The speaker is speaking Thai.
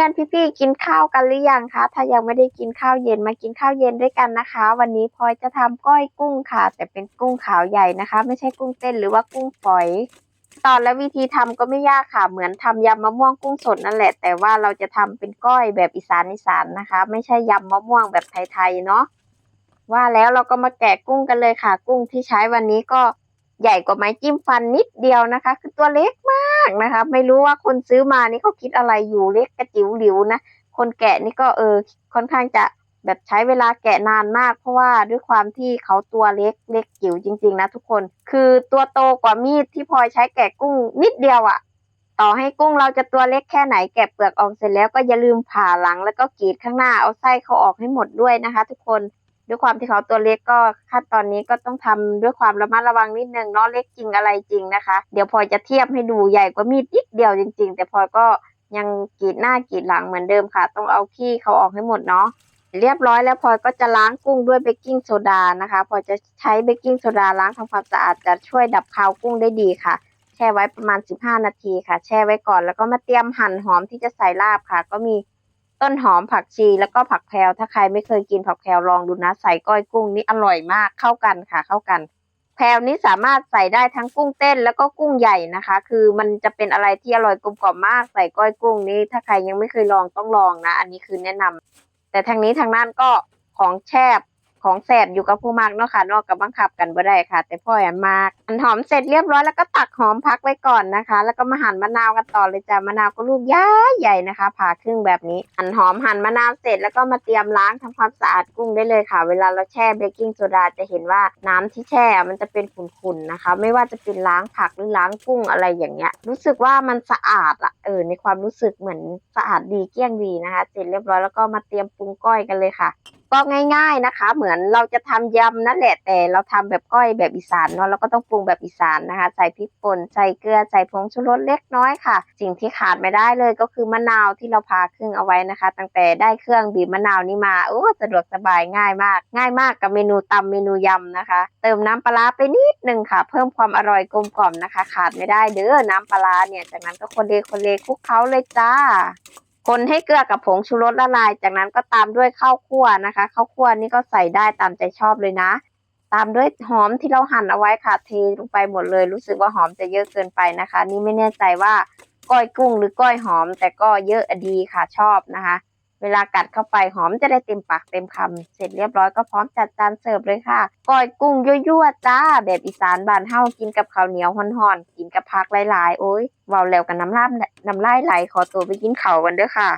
พื่อนๆพี่ๆกินข้าวกันหรือยังคะ ถ้ายังไม่ได้กินข้าวเย็นมากินข้าวเย็นด้วยกันนะคะ วันนี้พลอยจะทำก้อยกุ้งค่ะ แต่เป็นกุ้งขาวใหญ่นะคะ ไม่ใช่กุ้งเต้นหรือว่ากุ้งฝอย ตอนและวิธีทำก็ไม่ยากค่ะ เหมือนทำยำมะม่วงกุ้งสดนั่นแหละ แต่ว่าเราจะทำเป็นก้อยแบบอีสานอีสานนะคะ ไม่ใช่ยำมะม่วงแบบไทยๆเนาะว่าแล้วเราก็มาแกะกุ้งกันเลยค่ะ กุ้งที่ใช้วันนี้ก็ใหญ่กว่าไม้จิ้มฟันนิดเดียวนะคะ คือตัวเล็กมาก นะคะไม่รู้ว่าคนซื้อมานี่เขาคิดอะไรอยู่เล็กกระจิ๋วหลิวนะคนแกะนี่ก็เออค่อนข้างจะแบบใช้เวลาแกะนานมาก เพราะว่าด้วยความที่เขาตัวเล็กเล็กจิ๋วจริง ๆ นะทุกคน คือตัวโตกว่ามีดที่พลอยใช้แกะกุ้งนิดเดียวอะ่ะ ต่อให้กุ้งเราจะตัวเล็กแค่ไหนแกะเปลือกออกเสร็จแล้วก็อย่าลืมผ่าหลังแล้วก็กรีดข้างหน้าเอาไส้เขาออกให้หมดด้วยนะคะ ทุกคน ด้วยความที่เขาตัวเล็กก็ขั้นตอนนี้ก็ต้องทำด้วยความระมัดระวังนิดนึงเนาะเล็กจริงอะไรจริงนะคะ เดี๋ยวพลอยจะเทียบให้ดูใหญ่กว่ามีดนิดเดียวจริง ๆ แต่พลอยก็ยังกรีดหน้ากรีดหลังเหมือนเดิมค่ะ ต้องเอาขี้เขาออกให้หมดเนาะเรียบร้อยแล้วพลอยก็จะล้างกุ้งด้วยเบกกิ้งโซดานะคะพลอยจะใช้เบกกิ้งโซดาล้างทำความสะอาดจะช่วยดับคาวกุ้งได้ดีค่ะ แช่ไว้ประมาณ 15 นาทีค่ะ แช่ไว้ก่อนแล้วก็มาเตรียมหั่นหอมที่จะใส่ลาบค่ะ ก็มี ต้นหอมผักชีแล้วก็ผักแพรวถ้าใครไม่เคยกินผักแพรวลองดูนะ ใส่ก้อยกุ้งนี่อร่อยมากเข้ากันค่ะเข้ากัน แพรวนี้สามารถใส่ได้ทั้งกุ้งเต้นแล้วก็กุ้งใหญ่นะคะ คือมันจะเป็นอะไรที่อร่อยกลมกล่อมมากใส่ก้อยกุ้งนี้ถ้าใครยังไม่เคยลองต้องลองนะ อันนี้คือแนะนำแต่ทางนี้ทางนั้นก็ของแชบ ของแสบอยู่กับผู้มากเนาะค่ะนอกกับบังคับกันบ่ได้ค่ะ แต่พ่อแอนมากอันหอมเสร็จเรียบร้อยแล้วก็ตักหอมพักไว้ก่อนนะคะ แล้วก็มาหั่นมะนาวกันต่อเลยจ้ะมะนาวก็ลูกย้าใหญ่นะคะผ่าครึ่งแบบนี้หั่นหอมหั่นมะนาวเสร็จแล้วก็มาเตรียมล้างทำความสะอาดกุ้งได้เลยค่ะ เวลาเราแช่เบกกิ้งโซดาจะเห็นว่าน้ำที่แช่มันจะเป็นขุ่นๆนะคะ ไม่ว่าจะเป็นล้างผักหรือล้างกุ้งอะไรอย่างเงี้ย รู้สึกว่ามันสะอาดอะเออในความรู้สึกเหมือนสะอาดดีเกลี้ยงดีนะคะ เสร็จเรียบร้อยแล้วก็มาเตรียมปรุงก้อยกันเลยค่ะ ก็ง่าย ๆนะคะ เหมือนเราจะทำยำนั่นแหละแต่เราทำแบบก้อยแบบอีสานเนาะเราก็ต้องปรุงแบบอีสานนะคะ ใส่พริกป่นใส่เกลือใส่ผงชูรสเล็กน้อยค่ะ สิ่งที่ขาดไม่ได้เลยก็คือมะนาวที่เราพาครึ่งเอาไว้นะคะ ตั้งแต่ได้เครื่องบีบมะนาวนี้มาโอ้สะดวกสบายง่ายมาก ง่ายมากกับเมนูตำเมนูยำนะคะ เติมน้ำปลาไปนิดนึงค่ะ เพิ่มความอร่อยกลมกล่อมนะคะ ขาดไม่ได้เด้อน้ำปลาร้าเนี่ยจากนั้นก็คนเลคนเลคลุกเคล้าเลยจ้า คนให้เกลือกับผงชูรสละลาย จากนั้นก็ตามด้วยข้าวคั่วนะคะ ข้าวคั่วนี่ก็ใส่ได้ตามใจชอบเลยนะ ตามด้วยหอมที่เราหั่นเอาไว้ค่ะเทลงไปหมดเลย รู้สึกว่าหอมจะเยอะเกินไปนะคะ นี่ไม่แน่ใจว่าก้อยกุ้งหรือก้อยหอม แต่ก็เยอะดีค่ะชอบนะคะ เวลากัดเข้าไปหอมจะได้เต็มปากเต็มคำเสร็จเรียบร้อยก็พร้อมจัดจานเสิร์ฟเลยค่ะก้อยกุ้งยั่วๆจ้า แบบอีสานบ้านเฮากินกับข้าวเหนียวห่อนๆกินกับผักหลายๆ โอ้ยเว้าแล้วกันน้ำลายน้ำลายไหลขอตัวไปกินข้าวกันเด้อค่ะ